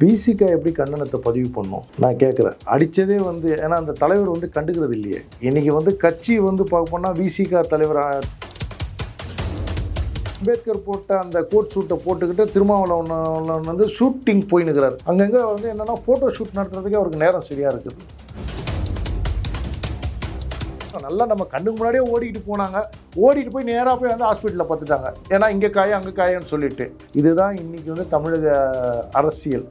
பிசிகா எப்படி கண்டனத்தை பதிவு பண்ணும்? நான் கேட்குறேன் அடித்ததே வந்து ஏன்னா அந்த தலைவர் வந்து கண்டுக்கிறது இல்லையே. இன்றைக்கி வந்து கட்சி வந்து பார்க்க போனால் விசிகா தலைவர் அம்பேத்கர் போட்ட அந்த கோட் சூட்டை போட்டுக்கிட்டு திருமாவளவன் வந்து ஷூட்டிங் போயினுக்கிறார் அங்கங்கே வந்து என்னென்னா ஃபோட்டோ ஷூட் நடத்துறதுக்கே அவருக்கு நேரம் சரியாக இருக்குது. நல்லா நம்ம கண்ணுக்கு முன்னாடியே ஓடிட்டு போனாங்க. ஓடிட்டு போய் நேராக போய் வந்து ஹாஸ்பிட்டலில் பார்த்துட்டாங்க. ஏன்னா இங்கே காய அங்கே காயன்னு சொல்லிட்டு. இதுதான் இன்றைக்கி வந்து தமிழக அரசியல்.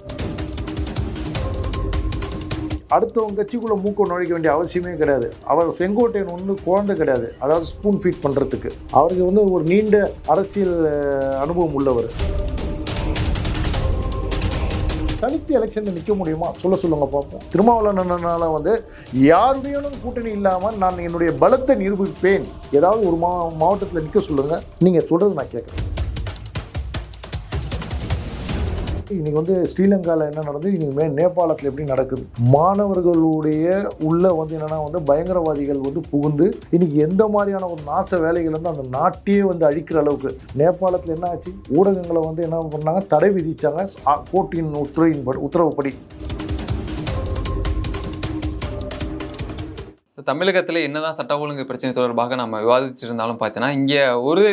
அடுத்தவங்க கட்சிக்குள்ளே மூக்க நுழைக்க வேண்டிய அவசியமே கிடையாது. அவர் செங்கோட்டையன் ஒன்று குழந்தை கிடையாது. அதாவது ஸ்பூன் ஃபீட் பண்ணுறதுக்கு அவருக்கு வந்து ஒரு நீண்ட அரசியல் அனுபவம் உள்ளவர். தனித்து எலெக்ஷனில் நிற்க முடியுமா? சொல்ல சொல்லுங்க பார்ப்போம். திருமாவளவனால வந்து யாருடையும் கூட்டணி இல்லாமல் நான் என்னுடைய பலத்தை நிரூபிப்பேன். ஏதாவது ஒரு மா மாவட்டத்தில் நிற்க சொல்லுங்க. நீங்கள் சொல்கிறது நான் கேட்குறேன் இன்றைக்கி வந்து ஸ்ரீலங்காவில் என்ன நடந்தது? இன்னைக்கு நேபாளத்தில் எப்படி நடக்குது? மாணவர்களுடைய உள்ள வந்து என்னன்னா வந்து பயங்கரவாதிகள் வந்து புகுந்து இன்றைக்கி எந்த மாதிரியான ஒரு நாச வேலைகள் வந்து அந்த நாட்டையே வந்து அழிக்கிற அளவுக்கு நேபாளத்தில் என்ன ஆச்சு? ஊடகங்களை வந்து என்ன பண்ணாங்க? தடை விதித்தாங்க கோர்ட்டின் உத்தரவின் உத்தரவுப்படி. தமிழகத்தில் என்னதான் சட்ட ஒழுங்கு பிரச்சனை தொடர்பாக நம்ம விவாதிச்சிருந்தாலும் பார்த்தீங்கன்னா இங்கே ஒரு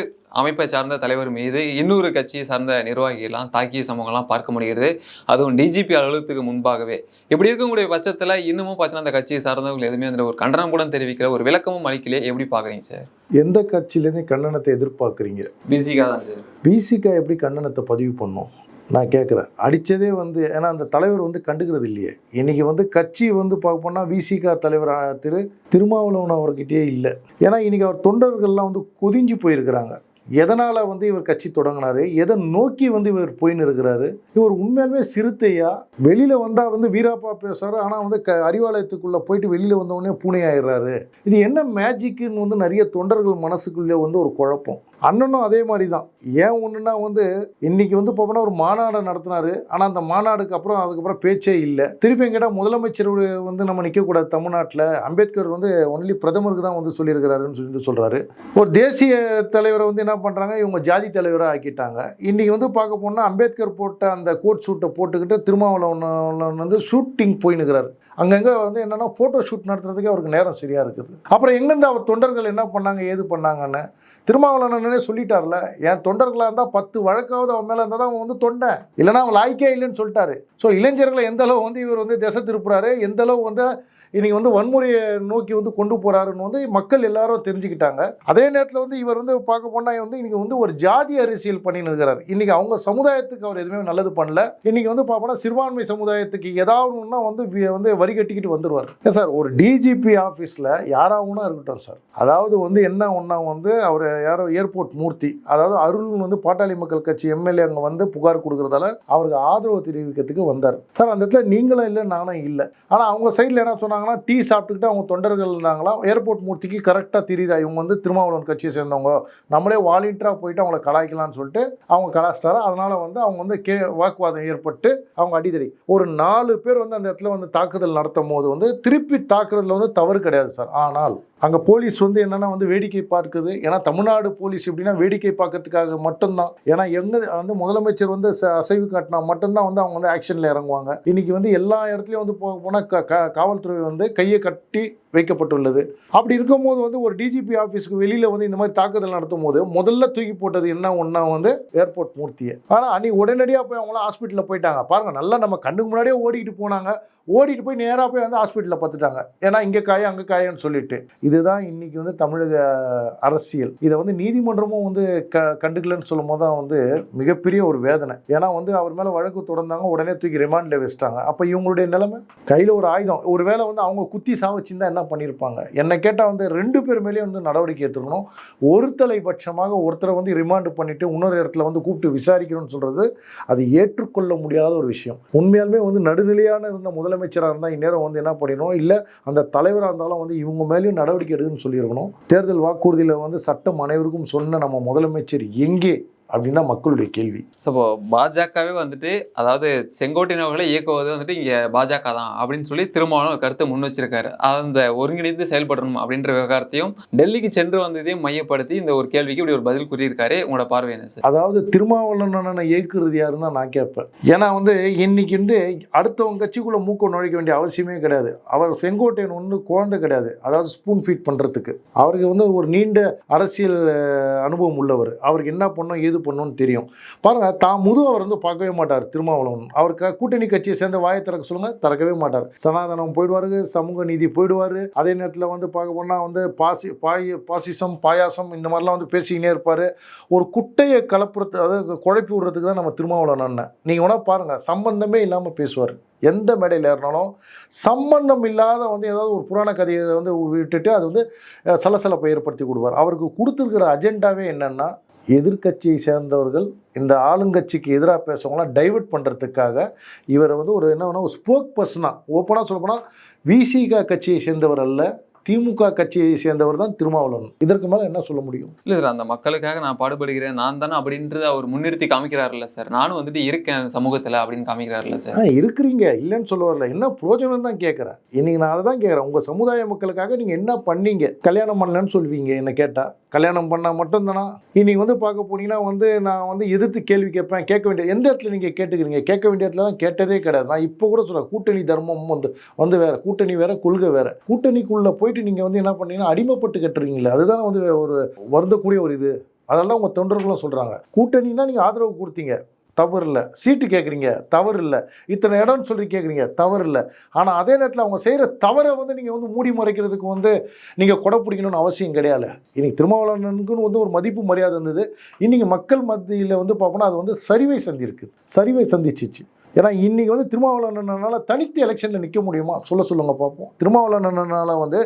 அமைப்பை சார்ந்த தலைவர் மீது இன்னொரு கட்சியை சார்ந்த நிர்வாகிகள்லாம் தாக்கிய சம்பவங்கள்லாம் பார்க்க முடிகிறது. அதுவும் டிஜிபி அலுவலகத்துக்கு முன்பாகவே. இப்படி இருக்கக்கூடிய பட்சத்தில் இன்னமும் பார்த்தீங்கன்னா அந்த கட்சியை சார்ந்தவர்கள் எதுவுமே அந்த ஒரு கண்டனம் கூட தெரிவிக்கிற ஒரு விளக்கமும் அளிக்கலையே. எப்படி பார்க்குறீங்க சார்? எந்த கட்சியிலேருந்து கண்டனத்தை எதிர்பார்க்குறீங்க? பிசிக்காக தான் சார். பிசிகா எப்படி கண்டனத்தை பதிவு பண்ணும்? நான் கேட்குறேன். அடித்ததே வந்து ஏன்னா அந்த தலைவர் வந்து கண்டுக்கிறது இல்லையே. இன்றைக்கி வந்து கட்சி வந்து பார்ப்போம்னா விசிகா தலைவர் திரு திருமாவளவன் அவர்கிட்டயே இல்லை. ஏன்னா இன்றைக்கி அவர் தொண்டர்கள்லாம் வந்து கொதிஞ்சு போயிருக்கிறாங்க. எதனால் வந்து இவர் கட்சி தொடங்கினாரு? எதை நோக்கி வந்து இவர் போயின்னு இருக்கிறாரு? இவர் உண்மையாலுமே சிறுத்தையா? வெளியில் வந்தால் வந்து வீராப்பா பேசுகிறாரு ஆனால் வந்து க அறிவாலயத்துக்குள்ளே போயிட்டு வெளியில் வந்த உடனே பூனை ஆயிடுறாரு. இது என்ன மேஜிக்குன்னு வந்து நிறைய தொண்டர்கள் மனசுக்குள்ளே வந்து ஒரு குழப்பம். அண்ணனும் அதே மாதிரி தான் ஏன் ஒன்றுனா வந்து இன்னைக்கு வந்து பார்த்தோன்னா ஒரு மாநாடு நடத்தினாரு. ஆனால் அந்த மாநாடுக்கு அப்புறம் அதுக்கப்புறம் பேச்சே இல்லை. திருப்பி எங்கிட்ட முதலமைச்சர் வந்து நம்ம நிற்கக்கூடாது தமிழ்நாட்டில். அம்பேத்கர் வந்து ஒன்லி பிரதமருக்கு தான் வந்து சொல்லியிருக்கிறாருன்னு சொல்லி சொல்கிறாரு ஒரு தேசிய தலைவரை வந்து என்ன பண்ணுறாங்க இவங்க ஜாதி தலைவராக ஆக்கிட்டாங்க. இன்றைக்கி வந்து பார்க்க போனால் அம்பேத்கர் போட்ட அந்த கோட் சூட்டை போட்டுக்கிட்டு திருமாவளவன் வந்து ஷூட்டிங் போயினுக்கிறார் அங்கங்கே வந்து என்னென்னா ஃபோட்டோ ஷூட் நடத்துறதுக்கே அவருக்கு நேரம் சரியாக இருக்குது. அப்புறம் எங்கேருந்து அவர் தொண்டர்கள் என்ன பண்ணாங்க ஏது பண்ணாங்கன்னு திருமாவளவன் சொல்லிட்டார்ல. என் தொண்டர்களாக இருந்தால் பத்து வழக்காவது அவன் மேலே இருந்தால் தான் அவன் வந்து தொண்டை. இல்லைன்னா அவன் லாய்க்கே இல்லைன்னு சொல்லிட்டாரு. ஸோ இளைஞர்களை எந்த அளவு வந்து இவர் வந்து திசை திருப்புறாரு? எந்த அளவு வந்து இன்னைக்கு வந்து வன்முறையை நோக்கி வந்து கொண்டு போறாருன்னு வந்து மக்கள் எல்லாரும் தெரிஞ்சுக்கிட்டாங்க. அதே நேரத்தில் வந்து இவர் வந்து பார்க்க போனால் வந்து இன்னைக்கு வந்து ஒரு ஜாதி அரசியல் பண்ணின்னு இருக்கிறார். இன்னைக்கு அவங்க சமுதாயத்துக்கு அவர் எதுவுமே நல்லது பண்ணல. இன்னைக்கு வந்து பார்ப்போம்னா சிறுபான்மை சமுதாயத்துக்கு ஏதாவது ஒன்றா வந்து வந்து வரி கட்டிக்கிட்டு வந்துருவார். சார்? ஒரு டிஜிபி ஆஃபீஸில் யாராவுனா இருக்கட்டும் சார். அதாவது வந்து என்ன ஒன்றா வந்து அவர் யாரோ ஏர்போர்ட் மூர்த்தி அதாவது அருள் வந்து பாட்டாளி மக்கள் கட்சி எம்எல்ஏ அங்கே வந்து புகார் கொடுக்குறதால அவருக்கு ஆதரவு தெரிவிக்கிறதுக்கு வந்தார். சார் அந்த இடத்துல நீங்களும் இல்லை நானும் இல்லை. ஆனால் அவங்க சைடில் என்ன சொன்னாங்க? சொன்னாங்கன்னா டீ சாப்பிட்டுக்கிட்டு அவங்க தொண்டர்கள் இருந்தாங்களாம். ஏர்போர்ட் மூர்த்திக்கு கரெக்டாக தெரியுதா? இவங்க வந்து திருமாவளவன் கட்சியை சேர்ந்தவங்க. நம்மளே வாலண்டியராக போயிட்டு அவங்கள கலாய்க்கலாம்னு சொல்லிட்டு அவங்க கலாச்சிட்டாரு அதனால் வந்து அவங்க வந்து கே வாக்குவாதம் ஏற்பட்டு அவங்க அடிதடி. ஒரு நாலு பேர் வந்து அந்த இடத்துல வந்து தாக்குதல் நடத்தும் போது வந்து திருப்பி தாக்குறதுல வந்து தவறு கிடையாது சார். ஆனால் அங்கே போலீஸ் வந்து என்னன்னா வந்து வேடிக்கை பார்க்குது. ஏன்னா தமிழ்நாடு போலீஸ் எப்படின்னா வேடிக்கை பார்க்கறதுக்காக மட்டும்தான். ஏன்னா எங்கே வந்து முதலமைச்சர் வந்து ச- அசைவு காட்டினா மட்டும்தான் வந்து அவங்க வந்து ஆக்ஷனில் இறங்குவாங்க. இன்றைக்கி வந்து எல்லா இடத்துலையும் வந்து போக போனால் க காவல்துறை வந்து கையை கட்டி வைக்கப்பட்டுள்ளது. அப்படி இருக்கும்போது வந்து ஒரு டிஜிபி ஆஃபீஸ்க்கு வெளியில் வந்து இந்த மாதிரி தாக்குதல் நடத்தும் போது முதல்ல தூக்கி போட்டது என்ன? ஒன்றா வந்து ஏர்போர்ட் மூர்த்தியை. ஆனால் அன்றைக்கி உடனடியாக போய் அவங்களாம் ஹாஸ்பிட்டலில் போயிட்டாங்க. பாருங்கள் நல்லா நம்ம கண்ணுக்கு முன்னாடியே ஓடிட்டு போனாங்க. ஓடிட்டு போய் நேராக போய் வந்து ஹாஸ்பிட்டலில் பார்த்துட்டாங்க. ஏன்னா இங்கே காய அங்கே காயன்னு சொல்லிட்டு. இதுதான் இன்றைக்கி வந்து தமிழக அரசியல். இதை வந்து நீதிமன்றமும் வந்து க கண்டுக்கலன்னு சொல்லும் போது தான் வந்து மிகப்பெரிய ஒரு வேதனை. ஏன்னா வந்து அவர் மேலே வழக்கு தொடர்ந்தாங்க. உடனே தூக்கி ரிமாண்டில் வச்சிட்டாங்க. அப்போ இவங்களுடைய நிலைமை? கையில் ஒரு ஆயுதம். ஒரு வேளை வந்து அவங்க குத்தி சாவச்சிருந்தா என்ன பண்ணியிருப்பாங்க என்னை கேட்டால் வந்து ரெண்டு பேர் மேலேயும் வந்து நடவடிக்கை எடுத்துக்கணும். ஒரு தலைபட்சமாக ஒருத்தரை வந்து ரிமாண்டு பண்ணிவிட்டு இன்னொரு இடத்துல வந்து கூப்பிட்டு விசாரிக்கணும்னு சொல்கிறது அது ஏற்றுக்கொள்ள முடியாத ஒரு விஷயம். உண்மையாலுமே வந்து நடுநிலையான இருந்த முதலமைச்சராக இருந்தால் இந்நேரம் வந்து என்ன பண்ணிடணும்? இல்லை அந்த தலைவராக இருந்தாலும் வந்து இவங்க மேலேயும் நடவடிக்கை எடுக்குன்னு சொல்லியிருக்கணும். தேர்தல் வாக்குறுதியில் வந்து சட்டம் அனைவருக்கும் சொன்ன நம்ம முதலமைச்சர் எங்கே அப்படின்னு மக்களுடைய கேள்வி. ஸோ இப்போ பாஜகவே வந்துட்டு அதாவது செங்கோட்டையன் அவர்களை இயக்குவது வந்துட்டு இங்கே பாஜக தான் அப்படின்னு சொல்லி திருமாவளவன் கருத்தை முன் வச்சிருக்காரு. அந்த ஒருங்கிணைந்து செயல்படணும் அப்படின்ற விவகாரத்தையும் டெல்லிக்கு சென்று வந்ததையும் மையப்படுத்தி இந்த ஒரு கேள்விக்கு இப்படி ஒரு பதில் கூறியிருக்காரு உங்களோட பார்வை என்ன சார்? அதாவது திருமாவளவனை இயக்குறது யாருன்னு தான் நான் கேட்பேன். ஏன்னா வந்து இன்னைக்கு வந்து அடுத்தவங்க கட்சிக்குள்ளே மூக்க நுழைக்க வேண்டிய அவசியமே கிடையாது. அவர் செங்கோட்டையன் ஒன்று குழந்தை கிடையாது. அதாவது ஸ்பூன் ஃபீட் பண்ணுறதுக்கு அவருக்கு வந்து ஒரு நீண்ட அரசியல் அனுபவம் உள்ளவர். அவருக்கு என்ன பண்ணணும் ஏது பண்ணணும்னு தெரியும். பாருங்க தான் முது அவர் வந்து பார்க்கவே மாட்டார் திருமாவளவன். அவருக்கு கூட்டணி கட்சியை சேர்ந்த வாயை திறக்க சொல்லுங்க திறக்கவே மாட்டார். சனாதனம் போயிடுவாரு சமூக நீதி போயிடுவார். அதே நேரத்தில் வந்து பார்க்க போனால் வந்து பாசி பாய் பாசிசம் பாயாசம் இந்த மாதிரிலாம் வந்து பேசிக்கினே இருப்பார். ஒரு குட்டையை கலப்புறது அதாவது குழப்பி விடுறதுக்கு தான் நம்ம திருமாவளவன் அண்ணன். நீங்கள் வேணால் பாருங்கள் சம்பந்தமே இல்லாமல் பேசுவார். எந்த மேடையில் ஏறினாலும் சம்பந்தம் இல்லாத வந்து ஏதாவது ஒரு புராண கதையை வந்து விட்டுட்டு அது வந்து சலசலப்பை ஏற்படுத்தி கொடுப்பார். அவருக்கு கொடுத்துருக்கிற அஜெண்டாவே என்னென்னா எதிர்க்கட்சியை சேர்ந்தவர்கள் இந்த ஆளுங்கட்சிக்கு எதிராக பேசுறவங்களாம் டைவர்ட் பண்ணுறதுக்காக இவரை வந்து ஒரு என்ன ஒரு ஸ்போக் பர்சனாக ஓப்பனாக சொல்லப்போனால் விசிகா கட்சியை சேர்ந்தவர் அல்ல. திமுக கட்சியை சேர்ந்தவர் தான் திருமாவளவன். இதற்கு மேலே என்ன சொல்ல முடியும்? இல்லை சார் அந்த மக்களுக்காக நான் பாடுபடுகிறேன். நான் தானே அப்படின்றத அவர் முன்னிறுத்தி காமிக்கிறாருல்ல சார் நானும் வந்துட்டு இருக்கேன் சமூகத்தில் அப்படின்னு காமிக்கிறாருல்ல சார் ஆ இருக்கிறீங்க. இல்லைன்னு சொல்ல வரல. என்ன பிரயோஜனம் தான் கேட்குறேன் இன்னைக்கு நான் அதை தான் கேட்குறேன் உங்கள் சமுதாய மக்களுக்காக நீங்கள் என்ன பண்ணீங்க? கல்யாணம் பண்ணலன்னு சொல்வீங்க என்ன கேட்டால் கல்யாணம் பண்ணால் மட்டும்தானா? இன்னைக்கு வந்து பார்க்க போனீங்கன்னா வந்து நான் வந்து எதிர்த்து கேள்வி கேட்பேன். கேட்க வேண்டிய எந்த இடத்துல நீங்கள் கேட்டுக்கிறீங்க? கேட்க வேண்டிய இடத்துல தான் கேட்டதே கிடையாது. நான் இப்போ கூட சொல்கிறேன் கூட்டணி தர்மம் வந்து வந்து வேற. கூட்டணி வேற கொள்கை வேற. கூட்டணிக்குள்ளே போயிட்டு நீங்கள் வந்து என்ன பண்ணீங்கன்னா அடிமைப்பட்டு கட்டுறீங்களே அதுதான் வந்து ஒரு வருந்தக்கூடிய ஒரு இது. அதெல்லாம் உங்கள் தொண்டர்களும் சொல்கிறாங்க கூட்டணின்னா நீங்கள் ஆதரவு கொடுத்தீங்க. தவறு இல்லை சீட்டு கேட்குறீங்க தவறு இல்லை இத்தனை இடம்னு சொல்லி கேட்குறீங்க தவறு இல்லை ஆனால் அதே நேரத்தில் அவங்க செய்கிற தவறை வந்து நீங்கள் வந்து மூடி மறைக்கிறதுக்கு வந்து நீங்கள் கொடை பிடிக்கணும்னு அவசியம் கிடையாது. இன்றைக்கி திருமாவளவனுக்குன்னு வந்து ஒரு மதிப்பு மரியாதை இருந்தது. இன்றைக்கி மக்கள் மத்தியில் வந்து பார்ப்போம்னா அது வந்து சரிவை சந்திருக்கு சரிவை சந்திச்சிச்சு. ஏன்னா இன்னைக்கு வந்து திருமாவளவனால தனித்து எலெக்ஷனில் நிற்க முடியுமா? சொல்ல சொல்லுங்க பார்ப்போம் திருமாவளவனால வந்து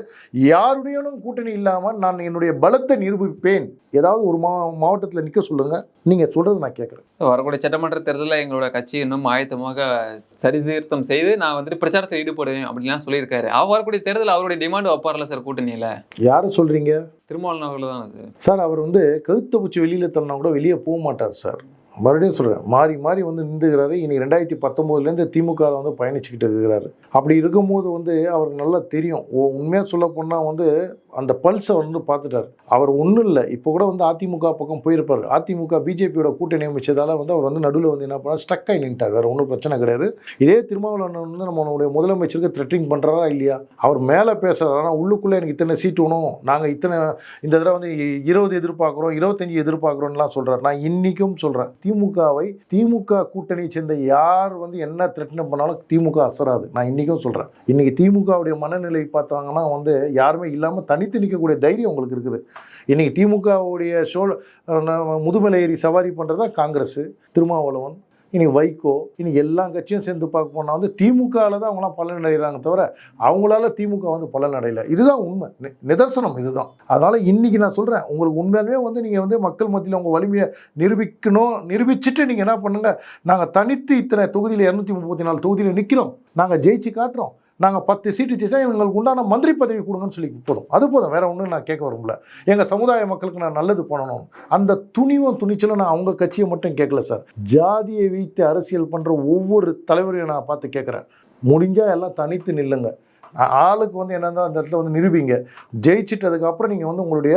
யாருடையனும் கூட்டணி இல்லாமல் நான் என்னுடைய பலத்தை நிரூபிப்பேன். ஏதாவது ஒரு மா மாவட்டத்தில் நிற்க சொல்லுங்க. நீங்கள் சொல்கிறது நான் கேட்குறேன் வரக்கூடிய சட்டமன்ற தேர்தலில் எங்களோட கட்சி இன்னும் ஆயத்தமாக சரிதீர்த்தம் செய்து நான் வந்துட்டு பிரச்சாரத்தில் ஈடுபடுவேன் அப்படின்லாம் சொல்லியிருக்காரு. அவர் வரக்கூடிய தேர்தல் அவருடைய டிமாண்ட் வைப்பார்ல சார் கூட்டணியில்? யாரை சொல்கிறீங்க திருமாவளவன் அவர்கள் தான் சார் அவர் வந்து கழுத்தை பூச்சி வெளியில் தள்ளனா கூட வெளியே போக மாட்டார் சார். மறுபடியும் சொல்கிறேன் மாறி மாறி வந்து நின்றுக்கிறாரு இனி ரெண்டாயிரத்தி பத்தொம்போதுலேருந்து திமுக வந்து பயணிச்சுக்கிட்டு இருக்கிறாரு. அப்படி இருக்கும்போது வந்து அவருக்கு நல்லா தெரியும். உண்மையாக சொல்ல போனால் வந்து அந்த பல்ஸை வந்து பார்த்துட்டார். அவர் ஒன்றும் இல்லை. இப்போ கூட வந்து அதிமுக பக்கம் போயிருப்பார். அதிமுக பிஜேபியோட கூட்டணி அமைச்சதால் வந்து அவர் வந்து நடுவில் வந்து என்ன பண்ணார்? ஸ்டக் ஆகி நின்ட்டார் வேறு ஒன்றும் பிரச்சனை கிடையாது. இதே திருமாவளவன் வந்து நம்மளுடைய முதலமைச்சருக்கு த்ரெட்டிங் பண்ணுறாரா இல்லையா? அவர் மேலே பேசுகிறார் ஆனால் உள்ளுக்குள்ளே எனக்கு இத்தனை சீட் வேணும். நாங்கள் இத்தனை இந்த தடவை வந்து இருபது எதிர்பார்க்குறோம் இருபத்தஞ்சி எதிர்பார்க்குறோம்லாம் சொல்கிறார் நான் இன்றைக்கும் சொல்கிறேன் திமுகவை திமுக கூட்டணியை சேர்ந்த யார் வந்து என்ன த்ரெட்டன் பண்ணாலும் திமுக அசராது. நான் இன்றைக்கும் சொல்கிறேன் இன்றைக்கி திமுகவுடைய மனநிலை பார்த்தாங்கன்னா வந்து யாருமே இல்லாமல் தனித்து நிற்கக்கூடிய தைரியம் உங்களுக்கு இருக்குது. இன்றைக்கி திமுகவுடைய சோழ முதுமலை ஏறி சவாரி பண்ணுறதா காங்கிரஸ் திருமாவளவன் இனி வைகோ இனி எல்லா கட்சியும் சேர்ந்து பார்க்க போனால் வந்து திமுகவில் தான் அவங்களாம் பலன் அடைகிறாங்க தவிர அவங்களால திமுக வந்து பலன் அடையல. இதுதான் உண்மை. நி- நிதர்சனம் இதுதான். அதனால் இன்றைக்கி நான் சொல்கிறேன் உங்களுக்கு உண்மையாலுமே வந்து நீங்கள் வந்து மக்கள் மத்தியில் உங்கள் வலிமையை நிரூபிக்கணும் நிரூபிச்சுட்டு நீங்கள் என்ன பண்ணுங்கள் நாங்கள் தனித்து இத்தனை தொகுதியில் இரநூத்தி முப்பத்தி நாலு தொகுதியில் நிற்கிறோம் நாங்கள் ஜெயிச்சு காட்டுறோம். நாங்கள் பத்து சீட்டு ஜெயிச்சா எங்களுக்கு உண்டான மந்திரி பதவி கொடுங்கன்னு சொல்லி போதும். அது போதும். வேற ஒன்றும் நான் கேட்க வரும்ல எங்கள் சமுதாய மக்களுக்கு நான் நல்லது பண்ணணும். அந்த துணிவும் துணிச்சலும் நான் அவங்க கட்சியை மட்டும் கேட்கல சார். ஜாதியை வைத்து அரசியல் பண்ணுற ஒவ்வொரு தலைவரையும் நான் பார்த்து கேட்குறேன். முடிஞ்சால் எல்லாம் தனித்து நில்லுங்க. ஆளுக்கு வந்து என்னன்னா அந்த இடத்துல வந்து நிரூபிங்க. ஜெயிச்சிட்டதுக்கப்புறம் நீங்கள் வந்து உங்களுடைய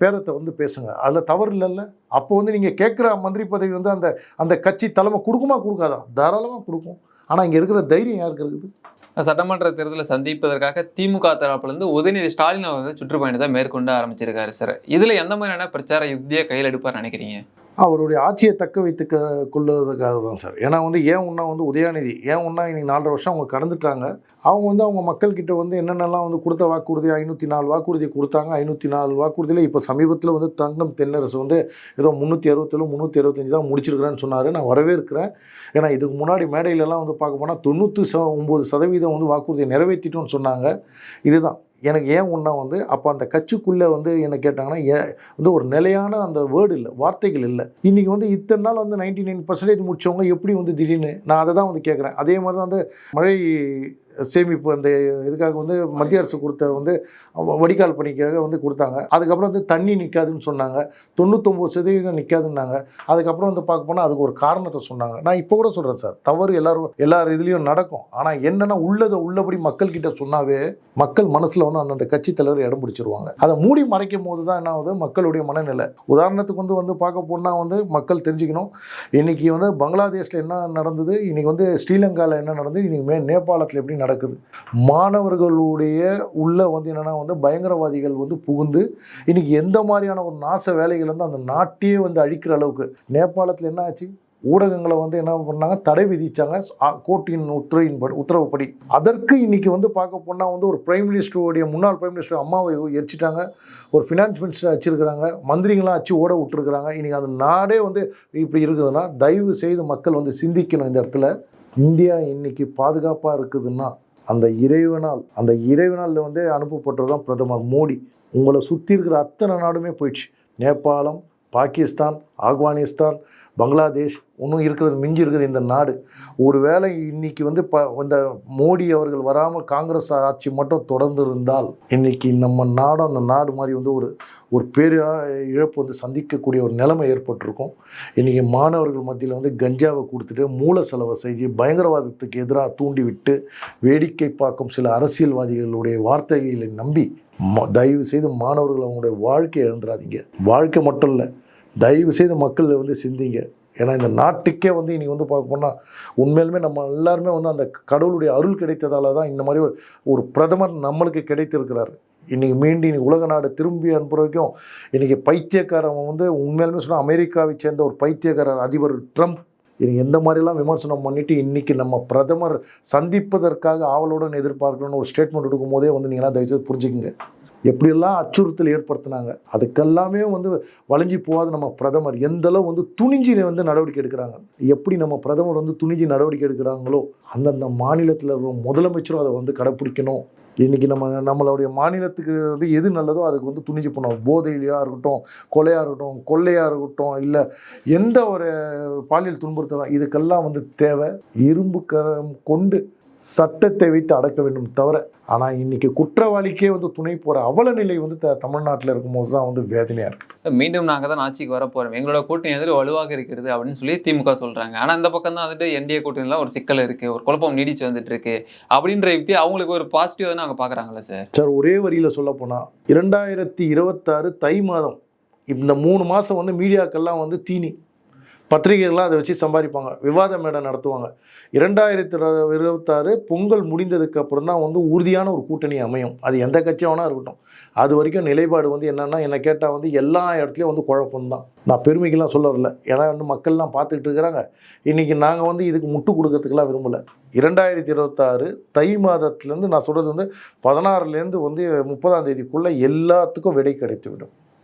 பேரத்தை வந்து பேசுங்க. அதில் தவறு இல்லைல்ல. அப்போ வந்து நீங்கள் கேட்குற மந்திரி பதவி வந்து அந்த அந்த கட்சி தலைமை கொடுக்குமா கொடுக்காதா? தாராளமாக கொடுக்கும். ஆனால் இங்கே இருக்கிற தைரியம் யாருக்கு இருக்குது? சட்டமன்ற தேர்தலை சந்திப்பதற்காக திமுக தரப்புலேருந்து உதயநிதி ஸ்டாலின் அவர் வந்து சுற்றுப்பயணத்தை மேற்கொண்டு ஆரம்பிச்சிருக்காரு சார் இதில் எந்த மாதிரியான பிரச்சார யுக்தியை கையில் எடுப்பார் நினைக்கிறீங்க? அவருடைய ஆட்சியை தக்க வைத்துக்க கொள்வதற்காக தான் சார். ஏன்னா வந்து ஏன் உண்ணா வந்து உதயாநிதி? ஏன் உண்ணா இன்னைக்கு நாலரை வருஷம் அவங்க கடந்துட்டாங்க? அவங்க வந்து அவங்க மக்கள்கிட்ட வந்து என்னென்னலாம் வந்து கொடுத்த வாக்குறுதி? ஐநூற்றி நாலு வாக்குறுதி கொடுத்தாங்க. ஐநூற்றி நாலு வாக்குறுதியில் இப்போ சமீபத்தில் வந்து தங்கம் தென்னரசு வந்து ஏதோ முந்நூற்றி அறுபத்தேழு முந்நூற்றி அறுபத்தஞ்சு தான் முடிச்சிருக்கிறேன்னு சொன்னார். நான் வரவேற்கிறேன் ஏன்னா இதுக்கு முன்னாடி மேடையிலலாம் வந்து பார்க்க போனால் தொண்ணூற்றி ச ஒம்பது சதவீதம் வந்து வாக்குறுதியை நிறைவேற்றிட்டோம்னு சொன்னாங்க. இதுதான். எனக்கு ஏன் ஒன்றா வந்து அப்போ அந்த கட்சிக்குள்ளே வந்து என்ன கேட்டாங்கன்னா ஏன் வந்து ஒரு நிலையான அந்த வேர்டு இல்லை வார்த்தைகள் இல்லை. இன்றைக்கி வந்து இத்தனை நாள் வந்து நைன்டி நைன் பர்சன்டேஜ் முடிச்சவங்க எப்படி வந்து திடீர்னு நான் அதை தான் வந்து கேட்குறேன் அதே மாதிரி தான் அந்த மழை சேமிப்பு அந்த இதுக்காக வந்து மத்திய அரசு கொடுத்த வந்து வடிகால் பணிக்காக வந்து கொடுத்தாங்க. அதுக்கப்புறம் வந்து தண்ணி நிற்காதுன்னு சொன்னாங்க. தொண்ணூத்தொம்பது சதவீதம் நிற்காதுன்னாங்க அதுக்கப்புறம் வந்து பார்க்க போனால் அதுக்கு ஒரு காரணத்தை சொன்னாங்க. நான் இப்போ கூட சொல்கிறேன் சார். தவறு எல்லாரும் எல்லார் இதுலேயும் நடக்கும். ஆனால் என்னென்னா உள்ளதை உள்ளபடி மக்கள்கிட்ட சொன்னாவே மக்கள் மனசில் வந்து அந்தந்த கட்சி தலைவர் இடம் பிடிச்சிருவாங்க. அதை மூடி மறைக்கும் போது தான் என்ன ஆகுது? மக்களுடைய மனநிலை. உதாரணத்துக்கு வந்து வந்து பார்க்க போனால் வந்து மக்கள் தெரிஞ்சுக்கணும். இன்னைக்கு வந்து பங்களாதேஷில் என்ன நடந்தது? இன்னைக்கு வந்து ஸ்ரீலங்காவில் என்ன நடந்தது? இன்றைக்கி மே நேபாளத்தில் எப்படி நடக்குது. மாணவர்களுடைய உள்ள வந்து என்னென்னா வந்து பயங்கரவாதிகள் வந்து புகுந்து இன்னைக்கு எந்த மாதிரியான ஒரு நாச வேலைகள் வந்து அந்த நாட்டையே வந்து அழிக்கிற அளவுக்கு நேபாளத்தில் என்ன ஆச்சு? ஊடகங்களை வந்து என்ன பண்ணாங்க? தடை விதித்தாங்க கோர்ட்டின் உத்தரவின் உத்தரவுப்படி. அதற்கு இன்னைக்கு வந்து பார்க்க போனால் வந்து ஒரு பிரைம் மினிஸ்டருடைய முன்னாள் பிரைம் மினிஸ்டர் அம்மாவை எரிச்சிட்டாங்க. ஒரு ஃபினான்ஸ் மினிஸ்டர் அச்சிருக்கிறாங்க மந்திரிங்களாம் அச்சு ஓட விட்டுருக்குறாங்க. இன்னைக்கு அந்த நாடே வந்து இப்படி இருக்குதுன்னா தயவு செய்து மக்கள் வந்து சிந்திக்கணும் இந்த இடத்துல. இந்தியா இன்னைக்கு பாதுகாப்பாக இருக்குதுன்னா அந்த இறைவனால் அந்த இறைவனால் வந்து அனுப்பப்பட்டது தான் பிரதமர் மோடி. உங்களை சுற்றி இருக்கிற அத்தனை நாடுமே போயிடுச்சு. நேபாளம் பாகிஸ்தான் ஆப்கானிஸ்தான் பங்களாதேஷ் இன்னும் இருக்கிறது மிஞ்சி இருக்குது இந்த நாடு. ஒருவேளை இன்னைக்கு வந்து ப இந்த மோடி அவர்கள் வராமல் காங்கிரஸ் ஆட்சி மட்டும் தொடர்ந்து இருந்தால் இன்னைக்கு நம்ம நாடும் அந்த நாடு மாதிரி வந்து ஒரு ஒரு பெரிய இழப்பு வந்து சந்திக்கக்கூடிய ஒரு நிலைமை ஏற்பட்டிருக்கும். இன்றைக்கி மாணவர்கள் மத்தியில் வந்து கஞ்சாவை கொடுத்துட்டு மூல செலவை செஞ்சு பயங்கரவாதத்துக்கு எதிராக தூண்டிவிட்டு வேடிக்கை பார்க்கும் சில அரசியல்வாதிகளுடைய வார்த்தைகளை நம்பி ம- தயவு செய்து மாணவர்கள் அவங்களுடைய வாழ்க்கையை இழந்துடாதீங்க வாழ்க்கை மட்டும் இல்லை தயவு செய்து மக்கள் வந்து சிந்திங்க. ஏன்னா இந்த நாட்டுக்கே வந்து இன்றைக்கி வந்து பார்க்க போனால் உண்மையிலுமே நம்ம எல்லாருமே வந்து அந்த கடவுளுடைய அருள் கிடைத்ததால தான் இந்த மாதிரி ஒரு ஒரு பிரதமர் நம்மளுக்கு கிடைத்திருக்கிறார். இன்றைக்கி மீண்டும் இன்னைக்கு உலக நாடு திரும்பி அனுப்புற வரைக்கும் இன்றைக்கி பைத்தியக்காரன் வந்து உண்மையிலுமே சொன்னால் அமெரிக்காவை சேர்ந்த ஒரு பைத்தியக்காரர் அதிபர் ட்ரம்ப். இது எந்த மாதிரிலாம் விமர்சனம் பண்ணிவிட்டு இன்றைக்கி நம்ம பிரதமர் சந்திப்பதற்காக ஆவலுடன் எதிர்பார்க்கணும்னு ஒரு ஸ்டேட்மெண்ட் எடுக்கும் போதே வந்து நீங்களாம் தயவுசெய்து புரிஞ்சுக்குங்க. எப்படியெல்லாம் அச்சுறுத்தல் ஏற்படுத்தினாங்க அதுக்கெல்லாமே வந்து வளைஞ்சி போகாத நம்ம பிரதமர் எந்த அளவு வந்து துணிஞ்சி வந்து நடவடிக்கை எடுக்கிறாங்க எப்படி நம்ம பிரதமர் வந்து துணிஞ்சி நடவடிக்கை எடுக்கிறாங்களோ அந்தந்த மாநிலத்தில் இருக்கிற முதலமைச்சரும் அதை வந்து கடைப்பிடிக்கணும். இன்றைக்கி நம்ம நம்மளுடைய மாநிலத்துக்கு வந்து எது நல்லதோ அதுக்கு வந்து துணிஞ்சு போனோம் போதையிலையாக இருக்கட்டும் கொலையாக இருக்கட்டும் கொள்ளையாக இருக்கட்டும் இல்லை எந்த ஒரு பாலியல் துன்புறுத்தலாம் இதுக்கெல்லாம் வந்து தேவை. இரும்பு கரம் கொண்டு சட்டத்தை வைத்து அடக்க வேண்டும் தவிர ஆனால் இன்னைக்கு குற்றவாளிக்கே வந்து துணை போகிற அவல நிலை வந்து த தமிழ்நாட்டில் இருக்கும்போது தான் வந்து வேதனையாக இருக்குது மீண்டும் நாங்கள் தான் ஆட்சிக்கு வர போறோம். எங்களோட கூட்டணி எதிர் வலுவாக இருக்கிறது அப்படின்னு சொல்லி திமுக சொல்றாங்க. ஆனா இந்த பக்கம் தான் வந்துட்டு என்டிஏ கூட்டணிலாம் ஒரு சிக்கல் இருக்கு. ஒரு குழப்பம் நீடிச்சு வந்துட்டு இருக்கு. அப்படின்ற யுக்தி அவங்களுக்கு ஒரு பாசிட்டிவ் தான் அவங்க பாக்குறாங்கல்ல சார் சார் ஒரே வரியில் சொல்ல போனால் இரண்டாயிரத்தி இருபத்தாறு தை மாதம் இந்த மூணு மாதம் வந்து மீடியாக்கெல்லாம் வந்து தீனி. பத்திரிகைகள்லாம் அதை வச்சு சம்பாதிப்பாங்க. விவாத மேடை நடத்துவாங்க. இரண்டாயிரத்தி இரு- இருபத்தாறு பொங்கல் முடிந்ததுக்கு அப்புறம் தான் வந்து உறுதியான ஒரு கூட்டணி அமையும். அது எந்த கட்சியாக இருக்கட்டும். அது வரைக்கும் நிலைப்பாடு வந்து என்னென்னா என்னை கேட்டால் வந்து எல்லா இடத்துலையும் வந்து குழப்பம் தான். நான் பெருமைக்கெல்லாம் சொல்ல வரல. ஏன்னா வந்து மக்கள்லாம் பார்த்துக்கிட்டு இருக்கிறாங்க. இன்றைக்கி நாங்கள் வந்து இதுக்கு முட்டு கொடுக்கறதுக்கெல்லாம் விரும்பலை. இரண்டாயிரத்தி இருபத்தாறு தை மாதத்துலேருந்து நான் சொல்கிறது வந்து பதினாறுலேருந்து வந்து முப்பதாம் தேதிக்குள்ளே எல்லாத்துக்கும் விடை கிடைத்து விடும்